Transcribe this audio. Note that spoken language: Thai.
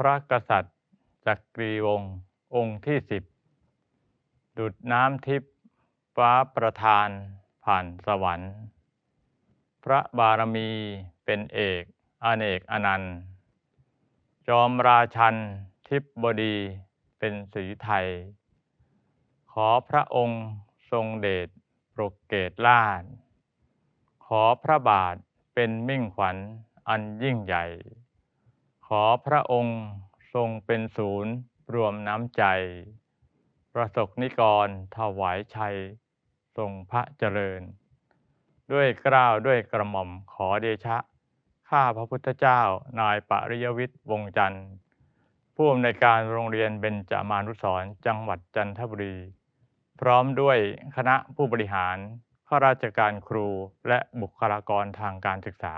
พระกษัตริย์จักรีวงศ์องค์ที่สิบดุดน้ำทิพย์ฟ้าประทานผ่านสวรรค์ พระบารมีเป็นเอกอเนกอนันต์ จอมราชันทิพบดีเป็นสีไทย ขอพระองค์ทรงเดชโปรดเกตลาดขอพระบาทเป็นมิ่งขวัญอันยิ่งใหญ่ ขอพระองค์ทรงเป็นศูนย์รวมน้ำใจ ประสบนิกรถวายชัย ทรงพระเจริญ ด้วยเกล้าวด้วยกระหม่อมขอเดชะ ข้าพระพุทธเจ้านายปริยวิทย์วงจันทร์ผู้อำนวยการโรงเรียนเบญจมานุสรจังหวัดจันทบุรี พร้อมด้วยคณะผู้บริหารข้าราชการครูและบุคลากรทางการศึกษา